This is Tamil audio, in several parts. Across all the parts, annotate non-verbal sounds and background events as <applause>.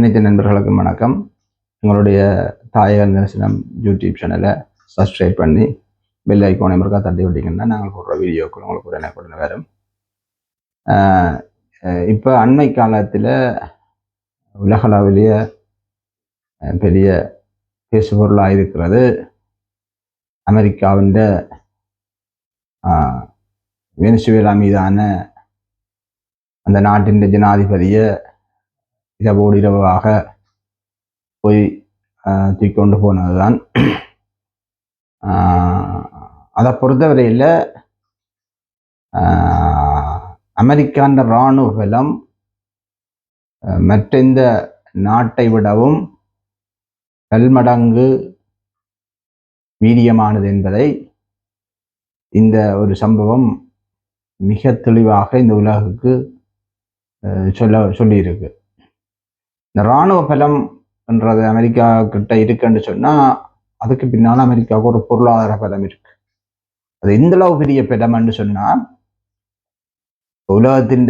அனைத்து நண்பர்களுக்கும் வணக்கம். எங்களுடைய தாயக தரிசனம் யூடியூப் சேனலை சப்ஸ்கிரைப் பண்ணி பெல் ஐக்கோனை முருகா தட்டி விட்டீங்கன்னா நாங்கள் போடுற வீடியோக்கள் உங்களுக்கு உடனே உடனே வரும் இப்போ அண்மை காலத்தில் உலகளவிலேயே பெரிய பேசுபொருளாக இருக்கிறது அமெரிக்காவின் வெனிசுவேலா மீதான அந்த நாட்டின் ஜனாதிபதியை இரவோடு இரவாக போய் தூக்கொண்டு போனது தான் போனதுதான் அதை பொறுத்தவரையில் அமெரிக்கான இராணுவ பலம் மற்ற இந்த நாட்டை விடவும் பல்மடங்கு வீரியமானது என்பதை இந்த ஒரு சம்பவம் மிக தெளிவாக இந்த உலகுக்கு சொல்ல சொல்லியிருக்கு. இந்த இராணுவ பலம் என்றது அமெரிக்கா கிட்ட இருக்குன்னு சொன்னால் அதுக்கு பின்னால் அமெரிக்காவுக்கு ஒரு பொருளாதார பலம் இருக்கு. அது எந்த அளவு பெரிய பலம்னு சொன்னால் உலகத்தின்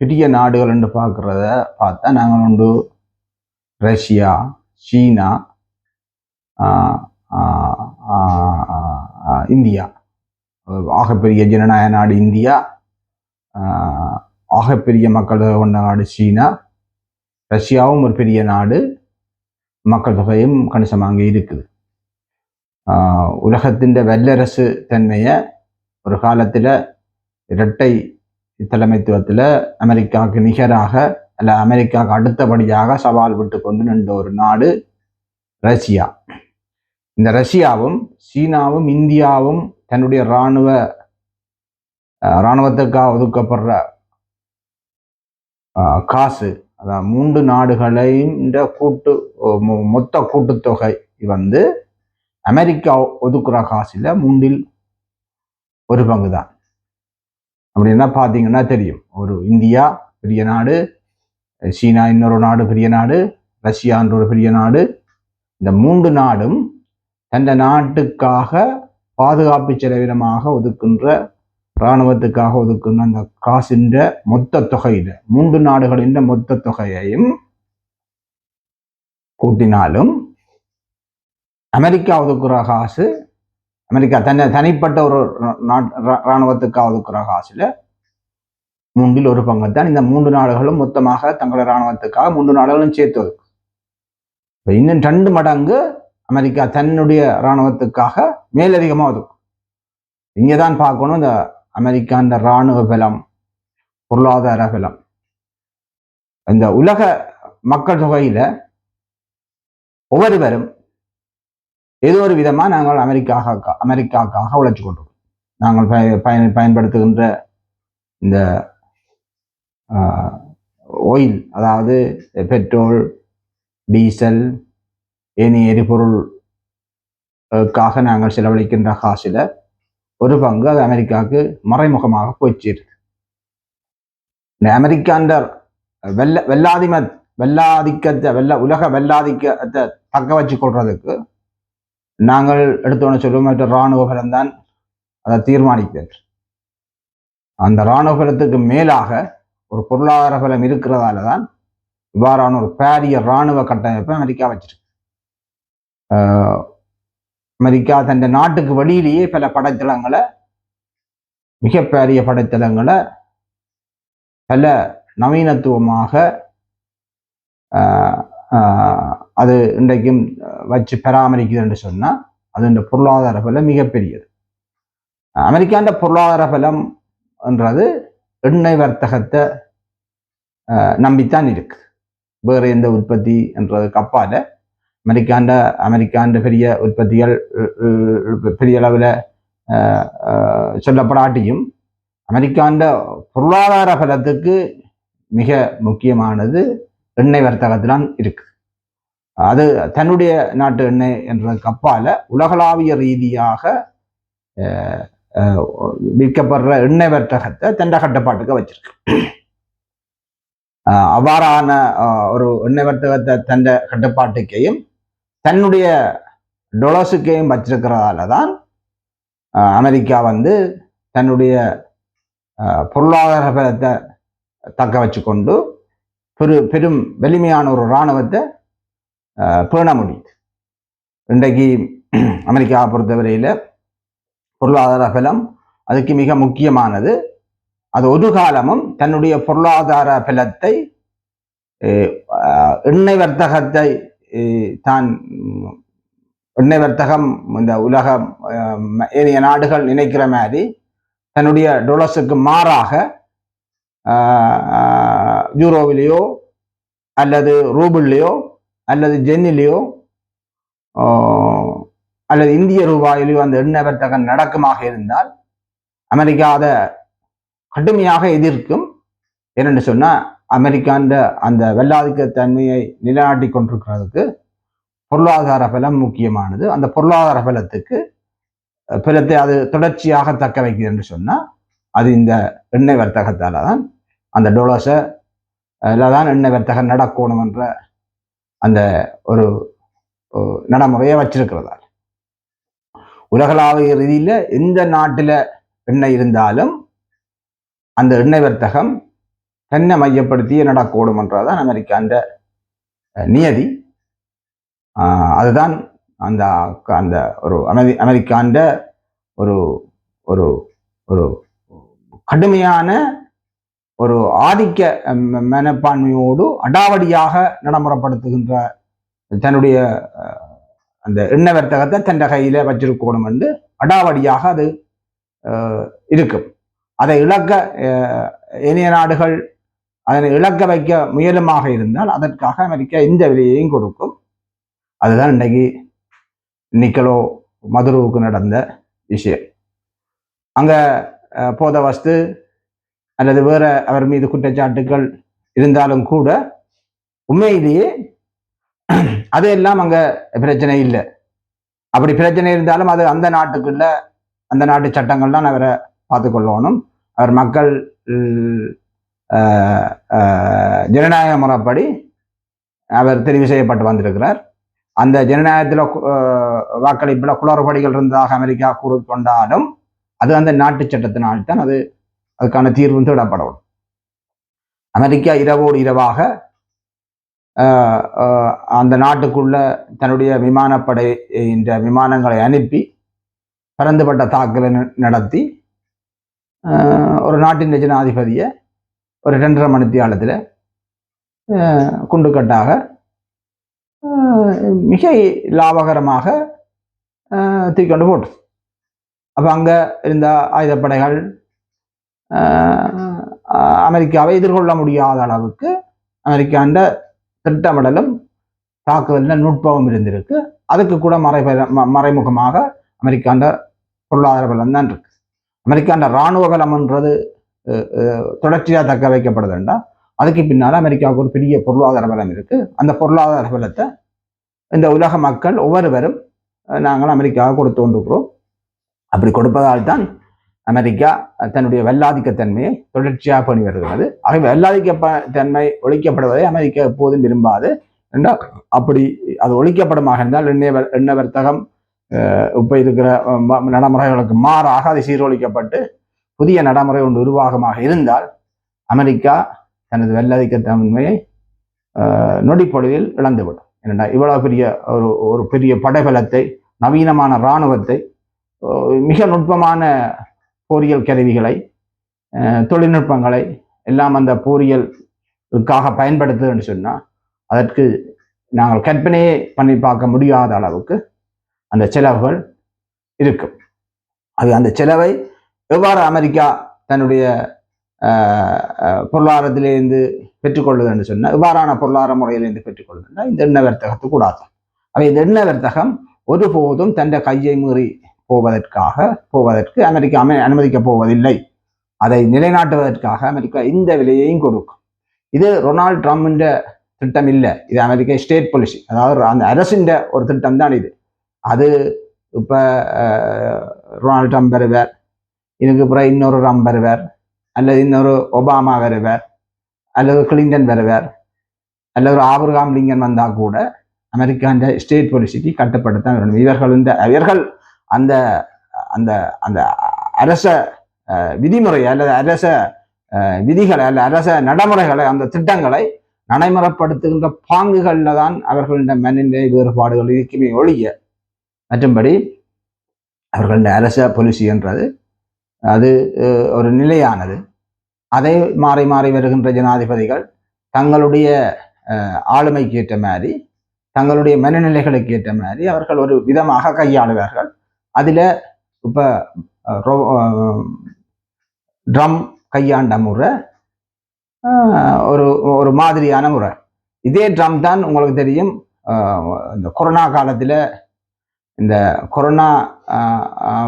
பெரிய நாடுகள் என்று பார்க்குறத பார்த்தா நாங்கள் உண்டு ரஷ்யா சீனா இந்தியா. ஆகப்பெரிய ஜனநாயக நாடு இந்தியா ஆகப்பெரிய மக்கள் கொண்ட நாடு சீனா. ரஷ்யாவும் ஒரு பெரிய நாடு. மக்கள் தொகையும் கணிசமாக அங்கே இருக்குது. உலகத்தின் வல்லரசு தன்மையை ஒரு காலத்தில் இரட்டை தலைமைத்துவத்தில் அமெரிக்காவுக்கு நிகராக அல்ல அமெரிக்காவுக்கு அடுத்தபடியாக சவால் விட்டு கொண்டு நின்ற ஒரு நாடு ரஷ்யா. இந்த ரஷ்யாவும் சீனாவும் இந்தியாவும் தன்னுடைய இராணுவ இராணுவத்துக்காக ஒதுக்கப்படுற காசு அதான் மூன்று நாடுகளின் கூட்டு மொ- மொத்த கூட்டுத்தொகை வந்து அமெரிக்கா ஒதுக்குற காசில் மூன்றில் ஒரு பங்கு தான் அப்படின்னா பார்த்தீங்கன்னா தெரியும். ஒரு இந்தியா பெரிய நாடு சீனா இன்னொரு நாடு பெரிய நாடு ரஷ்யான்ற ஒரு பெரிய நாடு. இந்த மூன்று நாடும் தந்த நாட்டுக்காக பாதுகாப்பு செலவினமாக ஒதுக்குன்ற இராணுவத்துக்காக ஒதுக்குன அந்த காசின்ற மொத்த தொகையில மூன்று நாடுகளின் மொத்த தொகையையும் கூட்டினாலும் அமெரிக்கா ஒதுக்குற காசு அமெரிக்கா தன்னை தனிப்பட்ட ஒரு நாட் இராணுவத்துக்காக ஒதுக்குற காசுல மூன்றில் ஒரு பங்கு தான் இந்த மூன்று நாடுகளும் மொத்தமாக தங்களோட இராணுவத்துக்காக மூன்று நாடுகளும் சேர்த்து ஒதுக்கு இன்னும் ரெண்டு மடங்கு அமெரிக்கா தன்னுடைய இராணுவத்துக்காக மேலதிகமாக ஒதுக்கும். இங்கே தான் பார்க்கணும் இந்த அமெரிக்கா இந்த இராணுவ பலம் பொருளாதார பலம். இந்த உலக மக்கள் தொகையில ஒவ்வொருவரும் ஏதோ ஒரு விதமா நாங்கள் அமெரிக்காக அமெரிக்காக்காக உழைச்சு கொண்டோம் நாங்கள் பய- பயன் பயன்படுத்துகின்ற இந்த ஆயில் அதாவது பெட்ரோல் டீசல் ஏனைய எரிபொருளுக்காக நாங்கள் செலவழிக்கின்ற காசில் ஒரு பங்கு அது அமெரிக்காவுக்கு மறைமுகமாக போயிச்சிருக்கு இந்த அமெரிக்கான்ற வெள்ள வெள்ளாதிம வெள்ளாதிக்கத்தை வெள்ள உலக வெள்ளாதிக்கத்தை தக்க வச்சு கொள்றதுக்கு நாங்கள் எடுத்தோன்னு சொல்லுவோம் மற்ற இராணுவ பலம் தான் அதை தீர்மானிப்பது அந்த இராணுவ பலத்துக்கு மேலாக ஒரு பொருளாதார பலம் இருக்கிறதால தான் இவ்வாறான ஒரு பாரிய இராணுவ கட்டமைப்பை அமெரிக்கா வச்சிருக்கு. ஆஹ் அமெரிக்கா தன் நாட்டுக்கு வெளியிலேயே பல படைத்தளங்களை மிகப்பெரிய படைத்தளங்களை பல நவீனத்துவமாக ஆஹ், ஆஹ், அது இன்றைக்கும் வச்சு பராமரிக்குது என்று சொன்னால் அது இந்த பொருளாதார பலம் மிகப்பெரியது. அமெரிக்காண்ட பொருளாதார பலம் என்றது எண்ணெய் வர்த்தகத்தை நம்பித்தான் இருக்கு. வேறு எந்த உற்பத்தி என்றதுக்கு அப்பால அமெரிக்காண்ட அமெரிக்காண்ட பெரிய உற்பத்திகள் அஹ், பெரிய அளவில் சொல்லப்படாட்டியும் அமெரிக்காண்ட பொருளாதார பலத்துக்கு மிக முக்கியமானது எண்ணெய் வர்த்தகத்திலான் இருக்கு. அது தன்னுடைய நாட்டு எண்ணெய் என்ற கப்பால உலகளாவிய ரீதியாக அஹ், விற்கப்படுற எண்ணெய் வர்த்தகத்தை தண்ட கட்டுப்பாட்டுக்கு வச்சிருக்கு. அவ்வாறான ஒரு எண்ணெய் வர்த்தகத்தை தண்ட கட்டுப்பாட்டுக்கையும் தன்னுடைய டொலர்ஸுக்கையும் வச்சிருக்கிறதால தான் அமெரிக்கா வந்து தன்னுடைய பொருளாதார பலத்தை தக்க வச்சுக்கொண்டு பெரு பெரும் வலிமையான ஒரு இராணுவத்தை பேண முடியுது. இன்றைக்கு அமெரிக்காவை பொறுத்தவரையில் பொருளாதார பலம் அதுக்கு மிக முக்கியமானது. அது ஒரு காலமும் தன்னுடைய பொருளாதார பலத்தை எண்ணெய் வர்த்தகத்தை தான் எண்ணெய் வர்த்தகம் இந்த உலகம் ஏனைய நாடுகள் நினைக்கிற மாதிரி தன்னுடைய டொலர்ஸுக்கு மாறாக யூரோவிலேயோ அல்லது ரூபிள்லேயோ அல்லது ஜென்னிலேயோ அல்லது இந்திய ரூபாயிலேயோ அந்த எண்ணெய் வர்த்தகம் நடக்குமாக இருந்தால் அமெரிக்கா அதை கடுமையாக எதிர்க்கும் என்னென்னு சொன்னால் அமெரிக்கான்ற அந்த வெள்ளாதிக்க தன்மையை நிலைநாட்டி கொண்டிருக்கிறதுக்கு பொருளாதார பலம் முக்கியமானது. அந்த பொருளாதார பலத்துக்கு பலத்தை அது தொடர்ச்சியாக தக்க வைக்குது என்று சொன்னால் அது இந்த எண்ணெய் வர்த்தகத்தால் தான் அந்த டொலர்ஸை தான் எண்ணெய் வர்த்தகம் நடக்கணும் என்ற அந்த ஒரு ஒரு நடைமுறையை வச்சிருக்கிறதா உலகளாவிய ரீதியில் எந்த நாட்டில் எண்ணெய் இருந்தாலும் அந்த எண்ணெய் வர்த்தகம் தன்னை மையப்படுத்தியே நடக்கணும் என்றதான் அமெரிக்கான்ற நியதி அதுதான் அந்த அந்த ஒரு அமெரி அமெரிக்கான்ற ஒரு ஒரு ஒரு கடுமையான ஒரு ஆதிக்க மனப்பான்மையோடு அடாவடியாக நடைமுறைப்படுத்துகின்ற தன்னுடைய அந்த எண்ண வர்த்தகத்தை தன் கையில வச்சிருக்கணும் என்று அடாவடியாக அது இருக்கும். அதை இழக்க ஏனைய நாடுகள் அதனை இழக்க வைக்க முயலுமாக இருந்தால் அதற்காக அமெரிக்கா எந்த விலையையும் கொடுக்கும். அதுதான் இன்னைக்கு நிக்கலோ மதுருவுக்கு நடந்த விஷயம். அங்கே போத வஸ்து அல்லது வேற அவர் மீது குற்றச்சாட்டுகள் இருந்தாலும் கூட உண்மையிலேயே அதையெல்லாம் அங்கே பிரச்சனை இல்லை. அப்படி பிரச்சனை இருந்தாலும் அது அந்த நாட்டுக்குள்ள அந்த நாட்டு சட்டங்கள்லாம் அவரை பார்த்துக்கொள்ளணும். அவர் மக்கள் ஜனநாயக முறைப்படி அவர் தெரிவு செய்யப்பட்டு வந்திருக்கிறார். அந்த ஜனநாயகத்தில் வாக்களிப்பில் குளறுபடிகள் இருந்ததாக அமெரிக்கா கூறிக்கொண்டாலும் அது அந்த நாட்டு சட்டத்தினால்தான் அது அதுக்கான தீர்வும் தேடப்படணும் அமெரிக்கா இரவோடு இரவாக அந்த நாட்டுக்குள்ள தன்னுடைய விமானப்படை என்ற விமானங்களை அனுப்பி பரந்துபட்ட தாக்குதலை ந- நடத்தி ஒரு நாட்டின் ஜனாதிபதியை ஒரு ரெண்டரை மணித்தியாலத்தில் குண்டுக்கட்டாக மிக லாபகரமாக தீக்கொண்டு போட்டு. அப்போ அங்கே இருந்த ஆயுதப்படைகள் அமெரிக்காவை எதிர்கொள்ள முடியாத அளவுக்கு அமெரிக்காண்ட திட்டமிடலும் தாக்குதலில் நுட்பமும் இருந்திருக்கு. அதுக்கு கூட மறை மறைமுகமாக அமெரிக்காண்ட பொருளாதார பலம் தான் இருக்கு. அமெரிக்காண்ட இராணுவ பலம்ன்றது தொடர்ச்சியாக தக்க வைக்கப்படுதுண்டா அதுக்கு பின்னால் அமெரிக்காவுக்கு ஒரு பெரிய பொருளாதார பலம் இருக்குது அந்த பொருளாதார பலத்தை இந்த உலக மக்கள் ஒவ்வொருவரும் நாங்கள் அமெரிக்காவுக்கு கொடுத்து கொண்டிருக்கிறோம். அப்படி கொடுப்பதால் தான் அமெரிக்கா தன்னுடைய வெள்ளாதிக்கத்தன்மையை தொடர்ச்சியாக பண்ணி வருகிறது. ஆகவே வெள்ளாதிக்க தன்மை ஒழிக்கப்படுவதை அமெரிக்கா எப்போதும் விரும்பாது. என்றால் அப்படி அது ஒழிக்கப்படுமாக இருந்தால் எண்ணெய் எண்ணெய் வர்த்தகம் இப்போ இருக்கிற ம- நடைமுறைகளுக்கு மாறாக அது சீரொழிக்கப்பட்டு புதிய நடைமுறை ஒன்று உருவாகமாக இருந்தால் அமெரிக்கா தனது வெள்ளாதிக்கத்தன்மையை அஹ், நொடிப்பொழுதில் இழந்துவிடும். ஏனென்றா இவ்வளவு பெரிய ஒரு ஒரு பெரிய படைபலத்தை நவீனமான இராணுவத்தை மிக நுட்பமான போரியல் கருவிகளை அஹ், தொழில்நுட்பங்களை எல்லாம் அந்த போரியலுக்காக பயன்படுத்துதுன்னு சொன்னால் அதற்கு நாங்கள் கற்பனையே பண்ணி பார்க்க முடியாத அளவுக்கு அந்த செலவுகள் இருக்கும். அது அந்த செலவை எவ்வாறு அமெரிக்கா தன்னுடைய அஹ், பெற்றுக்கொள்வது என்று சொன்னால் இவ்வாறான பொருளாதார முறையிலிருந்து பெற்றுக்கொள்ளுதுன்னா இந்த எண்ணெய் வர்த்தகத்து கூடாது. அவை இந்த எண்ணெய் வர்த்தகம் ஒருபோதும் தன் கையை மீறி போவதற்காக போவதற்கு அமெரிக்கா அமை அனுமதிக்கப் போவதில்லை. அதை நிலைநாட்டுவதற்காக அமெரிக்கா இந்த விலையையும் கொடுக்கும். இது ரொனால்ட் ட்ரம்ப்ன்ற திட்டம் இல்லை. இது அமெரிக்க ஸ்டேட் பாலிசி. அதாவது அந்த அரசின் ஒரு திட்டம் தான் இது. அது இப்போ ரொனால்ட் ட்ரம்ப் வருவார். இதுக்கு அப்புறம் இன்னொரு ராம் வருவார் அல்லது இன்னொரு ஒபாமா வருவார் அல்லது கிளின்டன் வருவார் அல்லது ஒரு ஆபிரகாம் லிங்கன் வந்தால் கூட அமெரிக்காண்ட ஸ்டேட் பாலிசிக்கு கட்டுப்படுத்த வேண்டும். இவர்கள் இந்த இவர்கள் அந்த அந்த அந்த அரச விதிமுறை அல்லது அரச அஹ், விதிகளை அல்ல அரச நடைமுறைகளை அந்த திட்டங்களை நடைமுறைப்படுத்துகின்ற பாங்குகளில் தான் அவர்களின் மனநிலை வேறுபாடுகள் இருக்குமே ஒழிய மற்றும்படி அவர்களின் அரச பொலிசி என்றது அது ஒரு நிலையானது. அதை மாறி மாறி வருகின்ற ஜனாதிபதிகள் தங்களுடைய ஆளுமைக்கு ஏற்ற மாதிரி தங்களுடைய மனநிலைகளுக்கு ஏற்ற மாதிரி அவர்கள் ஒரு விதமாக கையாளுவார்கள். அதில் இப்போ ட்ரம் கையாண்ட முறை ஒரு ஒரு மாதிரியான முறை. இதே ட்ரம் தான் உங்களுக்கு தெரியும் இந்த கொரோனா காலத்தில் இந்த கொரோனா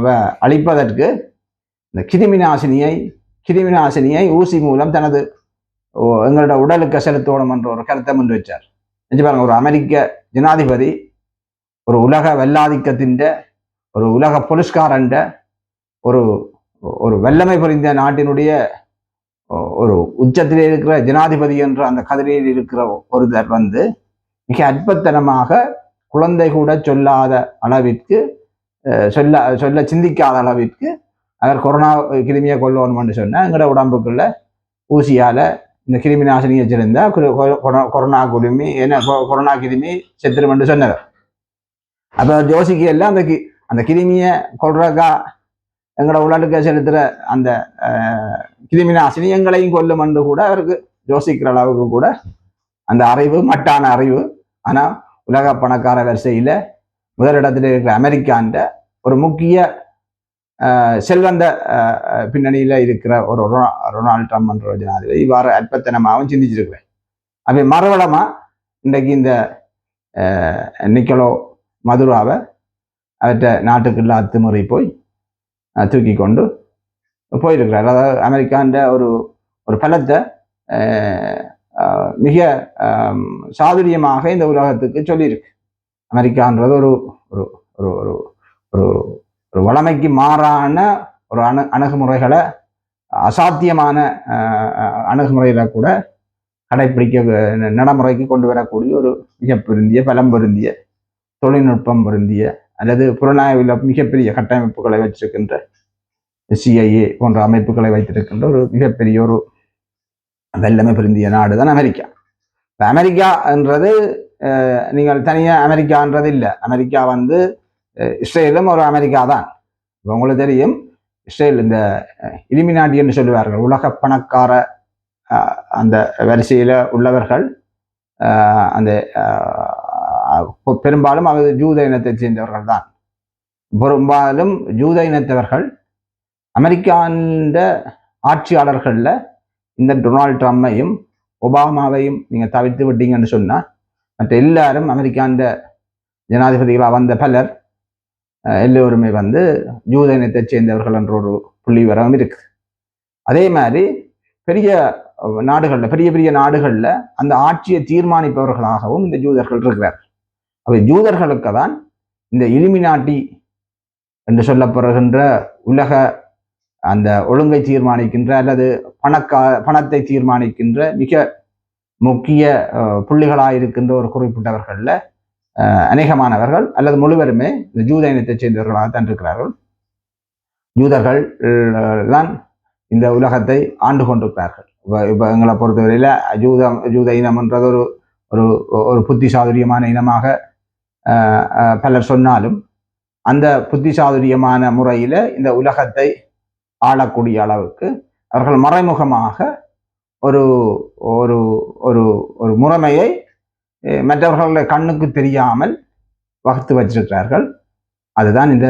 வை அழிப்பதற்கு இந்த கிருமி நாசினியை கிருமி நாசினியை ஊசி மூலம் தனது ஓ, எங்களோட உடலுக்கு செலுத்தணும் என்ற ஒரு கருத்தை முன் வச்சார் நினைச்சு பாருங்க ஒரு அமெரிக்க ஜனாதிபதி ஒரு உலக வெள்ளாதிக்கத்தின் ஒரு உலக புலிஸ்காரண்ட ஒரு ஒரு வல்லமை புரிந்த நாட்டினுடைய ஒரு உச்சத்தில் இருக்கிற ஜனாதிபதி என்ற அந்த கதிரையில் இருக்கிற ஒருத்தர் வந்து மிக அற்பத்தனமாக குழந்தை கூட சொல்லாத அளவிற்கு சொல்ல சொல்ல சிந்திக்காத அளவிற்கு அதாவது கொரோனா கிருமியை கொல்லணும்னு சொன்னால் எங்களோட உடம்புக்குள்ள ஊசியால இந்த கிருமி நாசினி வச்சிருந்தா கொ- கொரோ- கொரோனா கிருமி என்ன கொரோனா கிருமி செத்துருமென்று சொன்னவர் அப்ப ஜோசிக்கு எல்லாம் அந்த கி- அந்த கிருமியை கொள்றக்கா எங்களோட உடலுக்கு செலுத்துற அந்த அஹ், கிருமி நாசினி எங்களையும் கொல்லும் என்று கூட அவருக்கு யோசிக்கிற அளவுக்கு கூட அந்த அறிவு மட்டான அறிவு. ஆனா உலக பணக்கார வரிசையில முதலிடத்தில் இருக்கிற அமெரிக்கான்ற ஒரு முக்கிய செல்வந்த பின்னணியில் இருக்கிற ஒரு ரொனால்ட் ட்ரம்ப் என்ற ஜனாதிபதி இவ்வாறு அற்பத்தனமாகவும் சிந்திச்சிருக்கிறேன் அப்படி மறுவளமா இன்றைக்கு இந்த நிக்கலோ மதுராவை அவற்றை நாட்டுக்குள்ள அத்துமுறை போய் தூக்கி கொண்டு போயிருக்கிறார். அதாவது அமெரிக்கான்ற ஒரு ஒரு பலத்தை மிக சாதுரியமாக இந்த உலகத்துக்கு சொல்லியிருக்கு. அமெரிக்கான்றது ஒரு ஒரு ஒரு ஒரு ஒரு வளமைக்கு மாறான ஒரு அணு அணுகுமுறைகளை அசாத்தியமான அஹ், அணுகுமுறைகளை கூட கடைப்பிடிக்க நடைமுறைக்கு கொண்டு வரக்கூடிய ஒரு மிக பொருந்திய பலம் பொருந்திய தொழில்நுட்பம் பொருந்திய அல்லது புலனாய்வில் மிகப்பெரிய கட்டமைப்புகளை வச்சிருக்கின்ற சிஐஏ போன்ற அமைப்புகளை வைத்திருக்கின்ற ஒரு மிகப்பெரிய ஒரு வல்லமை பொருந்திய நாடு தான் அமெரிக்கா. இப்போ அமெரிக்கா என்றது நீங்கள் தனியாக அமெரிக்கான்றது இல்லை அமெரிக்கா வந்து இஸ்ரேலும் ஒரு அமெரிக்கா தான் இப்போ உங்களுக்கு தெரியும் இஸ்ரேல் இந்த இலிமினாட்டின்னு சொல்லுவார்கள். உலக பணக்கார அந்த வரிசையில் உள்ளவர்கள் அந்த பெரும்பாலும் அவர் ஜூத இனத்தை சேர்ந்தவர்கள் தான் பெரும்பாலும் ஜூத இனத்தவர்கள் அமெரிக்காண்ட ஆட்சியாளர்களில் இந்த டொனால்ட் ட்ரம்மையும் ஒபாமாவையும் நீங்கள் தவிர்த்து விட்டீங்கன்னு சொன்னால் மற்ற எல்லாரும் அமெரிக்காண்ட ஜனாதிபதிகளாக வந்த பலர் எல்லோருமே வந்து ஜூத இனத்தைச் சேர்ந்தவர்கள் என்ற ஒரு புள்ளி விவரம் இருக்கு அதே மாதிரி பெரிய நாடுகளில் பெரிய பெரிய நாடுகளில் அந்த ஆட்சியை தீர்மானிப்பவர்களாகவும் இந்த ஜூதர்கள் இருக்கிறார் அவை ஜூதர்களுக்கு தான் இந்த இலிமினாட்டி என்று சொல்லப்படுகின்ற உலக அந்த ஒழுங்கை தீர்மானிக்கின்ற அல்லது பணக்கா பணத்தை தீர்மானிக்கின்ற மிக முக்கிய புள்ளிகளாக இருக்கின்ற ஒரு குறிப்பிட்டவர்களில் அநேகமானவர்கள் அல்லது முழுவருமே இந்த ஜூத இனத்தைச் சேர்ந்தவர்களாக தான் இருக்கிறார்கள். ஜூதர்கள் தான் இந்த உலகத்தை ஆண்டு கொண்டிருக்கிறார்கள் இப்போ இப்போ எங்களை பொறுத்தவரையில் ஜூதம் ஜூத இனம்ன்றது ஒரு ஒரு ஒரு புத்தி சாதுரியமான இனமாக பலர் சொன்னாலும் அந்த புத்தி சாதுரியமான முறையில் இந்த உலகத்தை ஆளக்கூடிய அளவுக்கு அவர்கள் மறைமுகமாக ஒரு ஒரு ஒரு ஒரு முறைமையை மற்றவர்களுடைய கண்ணுக்கு தெரியாமல் வகுத்து வச்சிருக்கிறார்கள். அதுதான் இந்த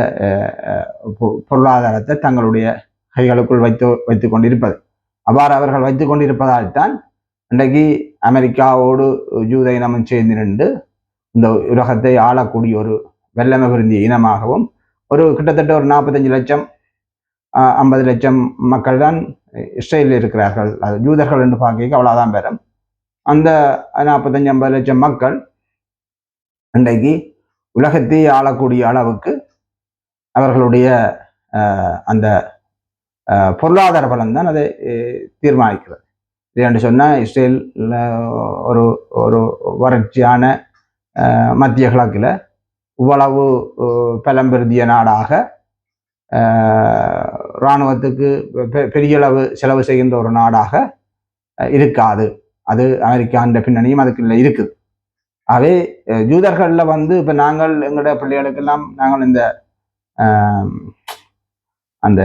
பொ- பொருளாதாரத்தை தங்களுடைய கைகளுக்குள் வைத்து வைத்து கொண்டிருப்பது. அவ்வாறு அவர்கள் வைத்து கொண்டிருப்பதால் தான் இன்றைக்கு அமெரிக்காவோடு ஜூத இனமும் சேர்ந்து நின்று இந்த உலகத்தை ஆளக்கூடிய ஒரு வெள்ளமை பொருந்திய இனமாகவும் ஒரு கிட்டத்தட்ட ஒரு நாற்பத்தஞ்சு லட்சம் ஆஹ், ஐம்பது லட்சம் மக்கள் தான் இஸ்ரேலில் இருக்கிறார்கள். அது ஜூதர்கள் என்று பார்க்க அவ்வளோதான் பேரும். அந்த நாற்பத்தஞ்சு ஐம்பது லட்சம் மக்கள் இன்றைக்கு உலகத்தை ஆளக்கூடிய அளவுக்கு அவர்களுடைய அந்த பொருளாதார பலம் தான் அதை அஹ், தீர்மானிக்கிறது. என்று சொன்னால் இஸ்ரேல் ஒரு ஒரு வறட்சியான மத்திய கிழக்கில் இவ்வளவு அஹ், பலம் நாடாக இராணுவத்துக்கு பெ- பெரிய அளவு செலவு செய்கின்ற ஒரு நாடாக இருக்காது. அது அமெரிக்கான்ற பின்னணியும் அதுக்குள்ள இருக்குது. ஆகவே ஜூதர்களில் வந்து இப்போ நாங்கள் எங்களுடைய பிள்ளைகளுக்கெல்லாம் நாங்கள் இந்த அந்த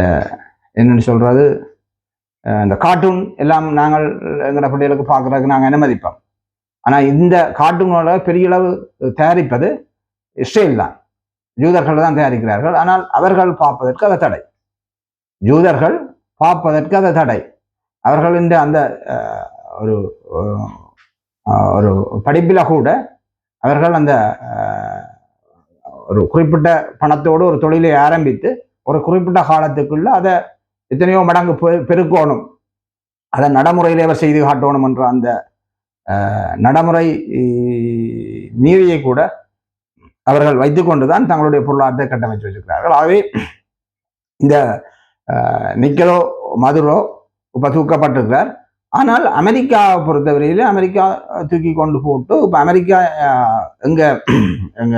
என்னன்னு சொல்றது இந்த கார்ட்டூன் எல்லாம் நாங்கள் எங்களோட பிள்ளைகளுக்கு பார்க்கறதுக்கு நாங்கள் அனுமதிப்போம். ஆனா இந்த கார்ட்டூனோட பெரிய அளவு தயாரிப்பது இஸ்ரேல் தான். ஜூதர்கள் தான் தயாரிக்கிறார்கள். ஆனால் அவர்கள் பார்ப்பதற்கு அது தடை. ஜூதர்கள் பார்ப்பதற்கு அது தடை. அவர்களின் அந்த அஹ், ஒரு ஒரு படிப்பில் கூட அவர்கள் அந்த ஒரு குறிப்பிட்ட பணத்தோடு ஒரு தொழிலை ஆரம்பித்து ஒரு குறிப்பிட்ட காலத்துக்குள்ள அதை எத்தனையோ மடங்கு பெ- பெருக்கணும். அதை நடைமுறையிலே அவர் செய்து காட்டணும் என்ற அந்த நடைமுறை நீதியை கூட அவர்கள் வைத்துக்கொண்டுதான் தங்களுடைய பொருளாதாரத்தை கட்டமைச்சு வச்சிருக்கிறார்கள். ஆகவே இந்த நிக்கலோ மதுரோ இப்போ தூக்கப்பட்டிருக்கிறார். ஆனால் அமெரிக்காவை பொறுத்தவரையில அமெரிக்கா தூக்கி கொண்டு போட்டு இப்போ அமெரிக்கா எங்க எங்க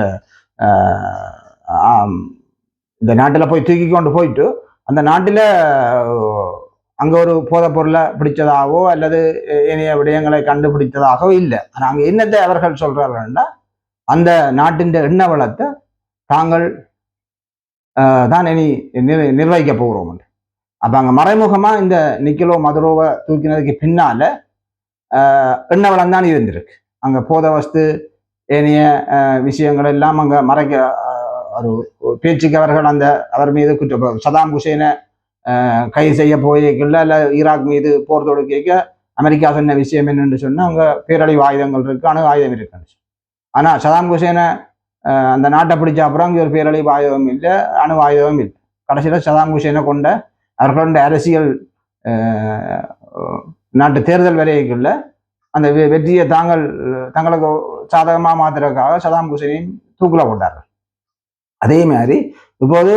இந்த நாட்டில் போய் தூக்கி கொண்டு போயிட்டு அந்த நாட்டில் அங்கே ஒரு போதைப் பொருளை பிடிச்சதாகவோ அல்லது இனிய விடயங்களை கண்டுபிடித்ததாகவோ இல்லை ஆனால் அங்கே என்னத்தை அவர்கள் சொல்கிறார்கள்னா அந்த நாட்டின் எண்ண வளத்தை தாங்கள் தான் இனி நிர் நிர்வகிக்க போகிறோம் என்று. அப்ப அங்க மறைமுகமா இந்த நிக்கிலோ மதுரோவை தூக்கினதுக்கு பின்னால எண்ண வளம் தான் இருந்திருக்கு. அங்க போத வஸ்து ஏனைய விஷயங்கள் எல்லாம் அங்க மறைக்க ஒரு பேச்சுக்கு அவர்கள் அந்த அவர் மீது குற்ற சதாம் ஹுசேனை கைது செய்ய போயிருக்கல இல்ல ஈராக் மீது போர் தொடுக்க அமெரிக்கா சொன்ன விஷயம் என்னன்னு சொன்னா அங்க பேரழிவு ஆயுதங்கள் இருக்கு அணு ஆயுதம் இருக்குன்னு ஆனா சதாம் ஹுசேனை அந்த நாட்டை பிடிச்ச அப்புறம் அங்கே ஒரு பேரழிவு ஆயுதமும் இல்லை அணு ஆயுதமும் இல்லை. கடைசியில சதாம் ஹுசேனை கொண்ட அவர்களுடைய அரசியல் நாட்டு தேர்தல் வரைக்குள்ள அந்த வெ- வெற்றியை தாங்கள் தங்களுக்கு சாதகமாக மாத்துறதுக்காக சதாம் ஹுசேனையும் தூக்குல போட்டார்கள். அதே மாதிரி இப்போது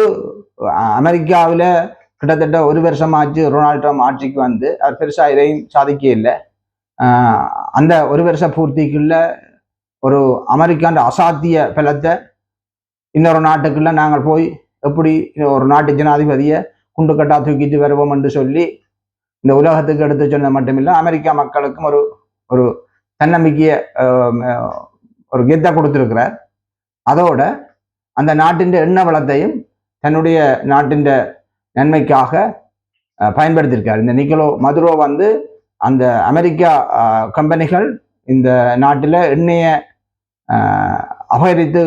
அமெரிக்காவில் கிட்டத்தட்ட ஒரு வருஷமாச்சு ரொனால்ட் ட்ரம்ப் ஆட்சிக்கு வந்து அவர் பெருசாக எதையும் சாதிக்க இல்லை. அந்த ஒரு வருஷ பூர்த்திக்குள்ள ஒரு அமெரிக்காண்ட அசாத்திய பலத்தை இன்னொரு நாட்டுக்குள்ள நாங்கள் போய் எப்படி ஒரு நாட்டு ஜனாதிபதியை குண்டு கட்டா தூக்கிட்டு வருவோம் என்று சொல்லி இந்த உலகத்துக்கு எடுத்து சொன்ன மட்டுமில்லை அமெரிக்கா மக்களுக்கும் ஒரு ஒரு தன்னம்பிக்கைய ஒரு கெத்தை கொடுத்துருக்கிறார். அதோட அந்த நாட்டின் எண்ண வளத்தையும் தன்னுடைய நாட்டின் நன்மைக்காக பயன்படுத்தியிருக்கார். இந்த நிக்கலோ மதுரோ வந்து அந்த அமெரிக்கா கம்பெனிகள் இந்த நாட்டில் எண்ணெயை அபகரித்து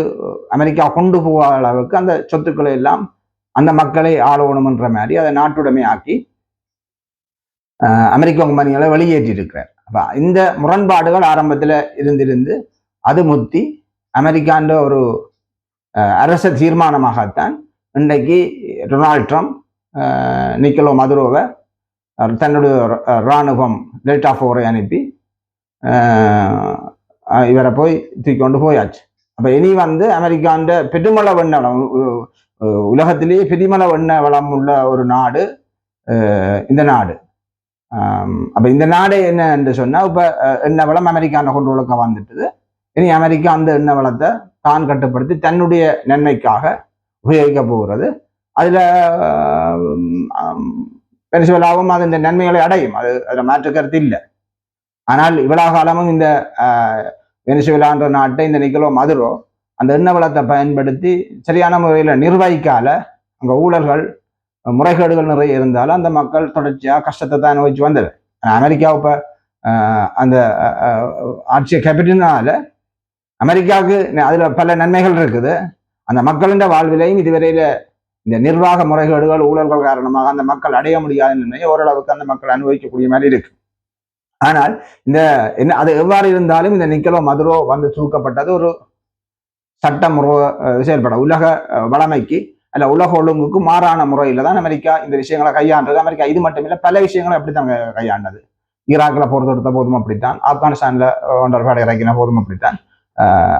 அமெரிக்கா கொண்டு போகாத அளவுக்கு அந்த சொத்துக்களை எல்லாம் மக்களை ஆளவணுமன்ற மாதிரி அதை நாட்டுடைமை ஆக்கி அமெரிக்க கம்பெனிகளை வெளியேற்றி இருக்கிறார் அப்போ இந்த முரண்பாடுகள் ஆரம்பத்தில் இருந்திருந்து அது முத்தி அமெரிக்கான்ற ஒரு அரச தீர்மானமாகத்தான் இன்றைக்கு டொனால்ட் ட்ரம்ப் நிக்கலோ மதுரோவை தன்னுடைய இராணுவம் டெல்டா ஃபோரை அனுப்பி ஆஹ், இவரை போய் தூக்கி கொண்டு போயாச்சு. அப்போ இனி வந்து அமெரிக்காண்ட பெருமளவு வெண்ண உலகத்திலேயே பெருமள வண்ண வளம் உள்ள ஒரு நாடு ஆஹ் இந்த நாடு. அப்போ இந்த நாடு என்ன என்று சொன்னா இப்ப அஹ், எண்ணெய் வளம் அமெரிக்கான கொண்டு உலக வந்துட்டுது. இனி அமெரிக்கா அந்த எண்ணெய் வளத்தை தான் கட்டுப்படுத்தி தன்னுடைய நன்மைக்காக உபயோகிக்க போகிறது. அதில் பெருசுவலாகவும் அது இந்த நன்மைகளை அடையும். அது அதுல மாற்று கருத்து இல்லை. ஆனால் இவ்வளவு காலமும் இந்த ஆஹ், நாட்டை இந்த நிக்கலோ மதுரோ அந்த எண்ணெய் வளத்தை பயன்படுத்தி சரியான முறையில் நிர்வகிக்கால அங்க ஊழல்கள் முறைகேடுகள் நிறைய இருந்தாலும் அந்த மக்கள் தொடர்ச்சியாக கஷ்டத்தை தான் அனுபவிச்சு வந்தது. ஆனா அமெரிக்கா இப்போ அந்த ஆட்சியை கேபிட்டினால அமெரிக்காவுக்கு ந- பல நன்மைகள் இருக்குது. அந்த மக்களின் வாழ்விலையும் இதுவரையில இந்த நிர்வாக முறைகேடுகள் ஊழல்கள் காரணமாக அந்த மக்கள் அடைய முடியாத நிலையை ஓரளவுக்கு அந்த மக்கள் அனுபவிக்கக்கூடிய மாதிரி இருக்கு. ஆனால் இந்த என்ன அது எவ்வாறு இருந்தாலும் இந்த நிக்கலோ மதுரோ வந்து தூக்கப்பட்டது ஒரு சட்ட முறை அஹ், செயல்பட உலக வளமைக்கு அல்ல உலக ஒழுங்குக்கு மாறான முறையில் தான் அமெரிக்கா இந்த விஷயங்களை கையாண்டது. அமெரிக்கா இது மட்டுமில்லை பல விஷயங்களை அப்படித்தான் கை- கையாண்டது. ஈராக்கில் போர் தொடுத்த போதும் அப்படித்தான் ஆப்கானிஸ்தானில் ஒன்றரை படை இறக்கின போதும் அப்படித்தான்.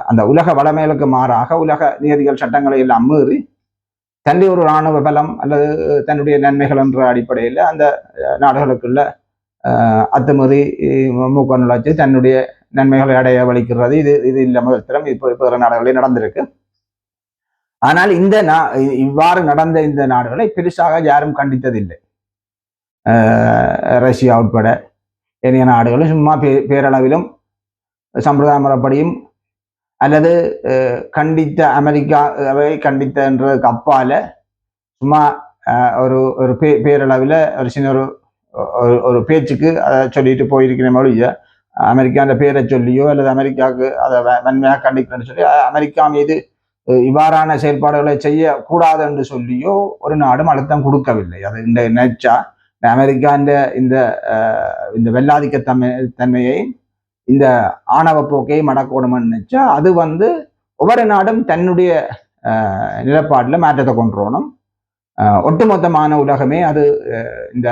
அந்த உலக வளமைகளுக்கு மாறாக உலக நியதிகள் சட்டங்களை எல்லாம் மீறி தன்னுடைய ஒரு இராணுவ பலம் அல்லது தன்னுடைய நன்மைகள் என்ற அடிப்படையில் அந்த நாடுகளுக்குள்ள அத்துமீறி அஹ், மூக்க நுழைச்சு தன்னுடைய நன்மைகளை அடைய வலிக்கிறது. இது இது இல்லாமல் திறம் இப்போ இப்போ பிற நாடுகளில் நடந்திருக்கு. ஆனால் இந்த நா- இவ்வாறு நடந்த இந்த நாடுகளை பெருசாக யாரும் கண்டித்ததில்லை. ரஷ்யா உட்பட ஏனைய நாடுகளும் சும்மா பே பேரளவிலும் சம்பிரதாய முறைப்படியும் அல்லது கண்டித்த அமெரிக்காவை கண்டித்த என்றதுக்கு அப்பால சும்மா ஒரு ஒரு பே பேரளவில் ஒரு சின்ன ஒரு ஒரு- ஒரு பேச்சுக்கு அதை சொல்லிட்டு போயிருக்கிறேன் மொழிய. அமெரிக்கான்ற பேரை சொல்லியோ அல்லது அமெரிக்காவுக்கு அதை வ- வன்மையாக கண்டிக்கிறேன்னு சொல்லி அமெரிக்கா மீது இவ்வாறான செயல்பாடுகளை செய்யக்கூடாது என்று சொல்லியோ ஒரு நாடும் அழுத்தம் கொடுக்கவில்லை. அது இந்த நினைச்சா இந்த இந்த இந்த வெள்ளாதிக்க தன்மை தன்மையை இந்த ஆணவ போக்கை மடக்கணும்னு நினைச்சா அது வந்து ஒவ்வொரு நாடும் தன்னுடைய நிலப்பாட்டில் மாற்றத்தை கொண்டு வரணும். ஒட்டுமொத்தமான உலகமே அது இந்த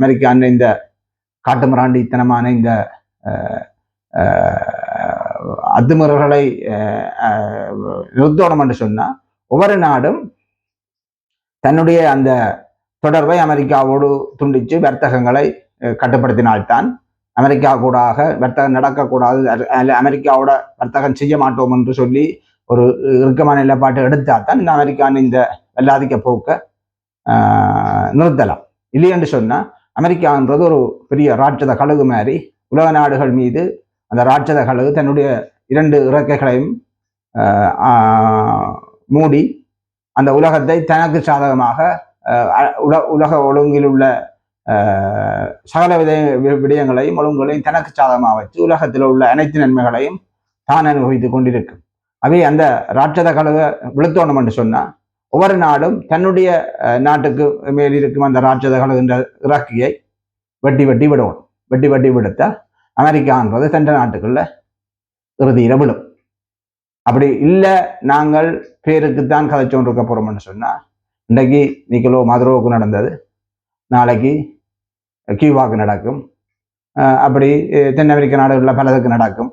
இந்த இந்த காட்டுமிராண்டித்தனமான இந்த அத்துமுறைகளை நிறுத்தணும் என்று சொன்னால் ஒவ்வொரு நாடும் தன்னுடைய அந்த தொடர்பை அமெரிக்காவோடு துண்டிச்சு வர்த்தகங்களை கட்டுப்படுத்தினால்தான் அமெரிக்கா கூடாக வர்த்தகம் நடக்கக்கூடாது. அமெரிக்காவோட வர்த்தகம் செய்ய மாட்டோம் என்று சொல்லி ஒரு இறுக்கமான நிலைப்பாட்டை எடுத்தால் தான் இந்த அமெரிக்கான இந்த வெள்ளாதிக்க போக்கை ஆஹ், நிறுத்தலாம். இல்லையென்று சொன்னா அமெரிக்கான்றது ஒரு பெரிய ராட்சத கழுகு மாதிரி. உலக நாடுகள் மீது அந்த ராட்சத கழுகு தன்னுடைய இரண்டு இறக்கைகளையும் மூடி அந்த உலகத்தை தனக்கு சாதகமாக உல- உலக ஒழுங்கில் உள்ள சகல வித விடயங்களையும் ஒழுங்குகளையும் தனக்கு சாதகமாக வச்சு உலகத்தில் உள்ள அனைத்து நன்மைகளையும் தான் அனுபவித்துக் கொண்டிருக்கும் அவை அந்த ராட்சத கழுவை விழுத்தோணும் என்று சொன்னால் ஒவ்வொரு நாடும் தன்னுடைய நாட்டுக்கு மேல் இருக்கும் அந்த ராட்சதகள் என்ற இறக்கியை வெட்டி வெட்டி விடணும் வெட்டி வெட்டி விடுத்தா அமெரிக்கான்றது தன் நாட்டுக்குள்ள இறுதியில விடும். அப்படி இல்லை நாங்கள் பேருக்குத்தான் கதைச்சோன் இருக்க போறோம்னு சொன்னால் இன்றைக்கு நிக்கலோ மதுரோவுக்கு நடந்தது. நாளைக்கு கியூபாவுக்கு நடக்கும். அப்படி தென் அமெரிக்க நாடுகளில் பலதுக்கு நடக்கும்.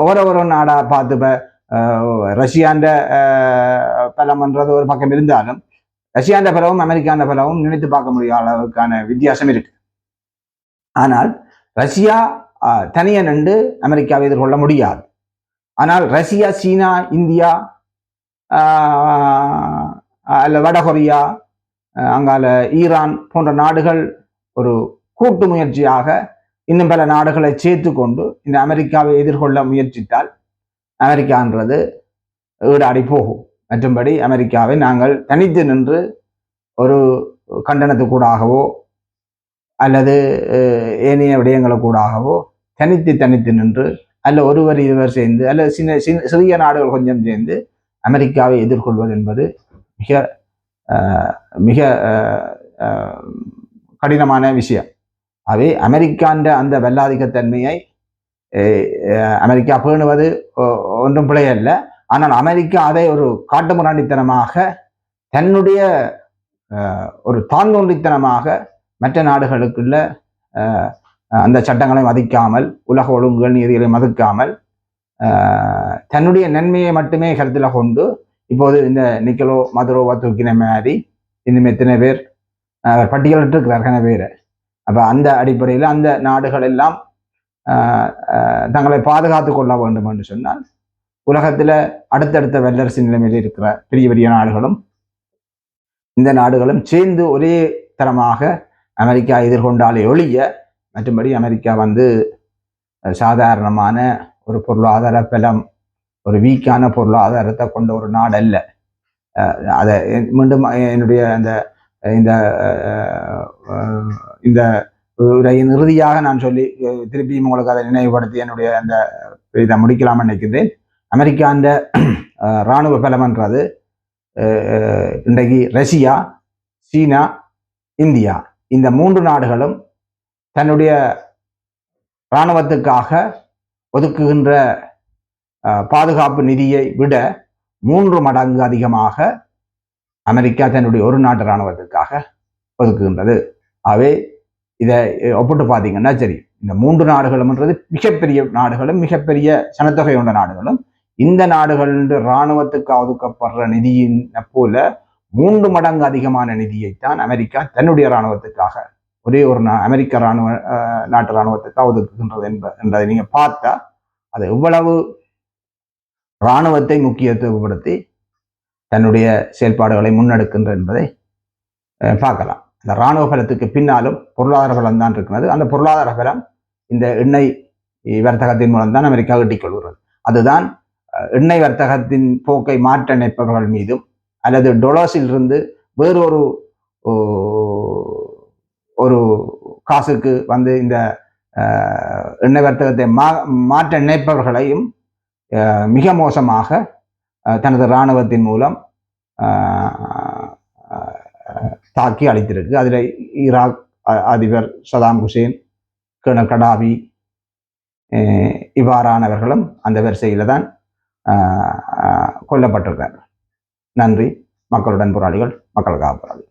ஒவ்வொரு ஒரு நாடாக பார்த்து இப்போ ரஷ்யாண்ட பலம்ன்றது ஒரு பக்கம் இருந்தாலும் ரஷ்யாண்ட பலவும் அமெரிக்காண்ட பலவும் நினைத்து பார்க்க முடியாத அளவுக்கான வித்தியாசம் இருக்கு ஆனால் ரஷ்யா அஹ், தனியே நின்று அமெரிக்காவை எதிர்கொள்ள முடியாது ஆனால் ரஷ்யா சீனா இந்தியா ஆஹ், அல்ல வடகொரியா அங்கால ஈரான் போன்ற நாடுகள் ஒரு கூட்டு முயற்சியாக இன்னும் பல நாடுகளை சேர்த்து கொண்டு இந்த அமெரிக்காவை எதிர்கொள்ள முயற்சித்தால் அமெரிக்கான்றது ஈடாடி போகும். மற்றும்படி அமெரிக்காவை நாங்கள் தனித்து நின்று ஒரு கண்டனத்துக்கூடாகவோ அல்லது ஏனைய ஏனைய விடயங்களுக்கூடாகவோ தனித்து தனித்து நின்று அல்ல ஒருவர் இருவர் சேர்ந்து அல்லது சின்ன சின்ன சிறிய நாடுகள் கொஞ்சம் சேர்ந்து அமெரிக்காவை எதிர்கொள்வது என்பது மிக மிக கடினமான விஷயம். அவை அமெரிக்கான்ற அந்த வெள்ளாதிக்கத்தன்மையை தன்மையை அமெரிக்கா பேணுவது ஒ- ஒன்றும் பிழையல்ல. ஆனால் அமெரிக்கா அதை ஒரு காட்டுமுராண்டித்தனமாக தன்னுடைய ஒரு தாந்தோன்றித்தனமாக மற்ற நாடுகளுக்குள்ள அந்த சட்டங்களை மதிக்காமல் உலக ஒழுங்குகள் நீதிகளை மதிக்காமல் தன்னுடைய நன்மையை மட்டுமே கருத்தில் கொண்டு இப்போது இந்த நிக்கலோ மதுரோவா தூக்கின மாதிரி இன்னும் எத்தனை பேர் பட்டியலிட்டு இருக்கிறார் கன பேர் அப்போ அந்த அடிப்படையில் அந்த நாடுகள் எல்லாம் தங்களை பாதுகாத்து கொள்ள வேண்டும் என்று சொன்னால் உலகத்தில் அடுத்தடுத்த வல்லரசு நிலைமையில் இருக்கிற பெரிய பெரிய நாடுகளும் இந்த நாடுகளும் சேர்ந்து ஒரே தரமாக அமெரிக்கா எதிர்கொண்டாலே ஒழிய மற்றும்படி அமெரிக்கா வந்து சாதாரணமான ஒரு பொருளாதார பலம் ஒரு வீக்கான பொருளாதாரத்தை கொண்ட ஒரு நாடு அல்ல அதை மீண்டும் என்னுடைய அந்த இந்த இந்த உரையின் இறுதியாக நான் சொல்லி திருப்பியும் உங்களுக்கு அதை நினைவுபடுத்தி என்னுடைய அந்த இதை முடிக்கலாம்னு நினைக்கிறேன் அமெரிக்கா <clears throat> அந்த இராணுவ பலமன்றது இன்றைக்கு ரஷ்யா சீனா இந்தியா இந்த மூன்று நாடுகளும் தன்னுடைய இராணுவத்துக்காக ஒதுக்குகின்ற அஹ், பாதுகாப்பு நிதியை விட மூன்று மடங்கு அதிகமாக அமெரிக்கா தன்னுடைய ஒரு நாட்டு இராணுவத்துக்காக ஒதுக்குகின்றது. ஆகவே இதை ஒப்பிட்டு பார்த்தீங்கன்னா சரி இந்த மூன்று நாடுகளும்ன்றது மிகப்பெரிய நாடுகளும் மிகப்பெரிய சனத்தொகை உள்ள நாடுகளும் இந்த நாடுகளின் இராணுவத்துக்கு ஒதுக்கப்படுற நிதியின் போல மூன்று மடங்கு அதிகமான நிதியைத்தான் அமெரிக்கா தன்னுடைய இராணுவத்துக்காக ஒரே ஒரு நா- அமெரிக்க இராணுவ நாட்டு இராணுவத்துக்காக ஒதுக்குகின்றது என்ப என்பதை நீங்க பார்த்தா அது எவ்வளவு இராணுவத்தை முக்கியத்துவப்படுத்தி தன்னுடைய செயல்பாடுகளை முன்னெடுக்கின்ற என்பதை அஹ், பார்க்கலாம். அந்த இராணுவ பலத்துக்கு பின்னாலும் பொருளாதார பலம் தான் இருக்கிறது. அந்த பொருளாதார பலம் இந்த எண்ணெய் வர்த்தகத்தின் மூலம் தான் அமெரிக்கா கட்டிக்கொள்கிறது அதுதான் எண்ணெய் வர்த்தகத்தின் போக்கை மாற்ற நினைப்பவர்கள் மீதும் அல்லது டொலோஸிலிருந்து இருந்து வேறொரு ஒரு காசுக்கு வந்து இந்த எண்ணெய் வர்த்தகத்தை மா மாற்ற நினைப்பவர்களையும் மிக மோசமாக தனது இராணுவத்தின் மூலம் தாக்கி அளித்திருக்கு. அதில் ஈராக் அ- அதிபர் சதாம் ஹுசேன் கர்னல் கடாபி இவ்வாறானவர்களும் அந்த வரிசையில் தான் கொல்லப்பட்டிருக்கார். நன்றி. மக்களுடன் போராளிகள் மக்களுக்காக போராளிகள்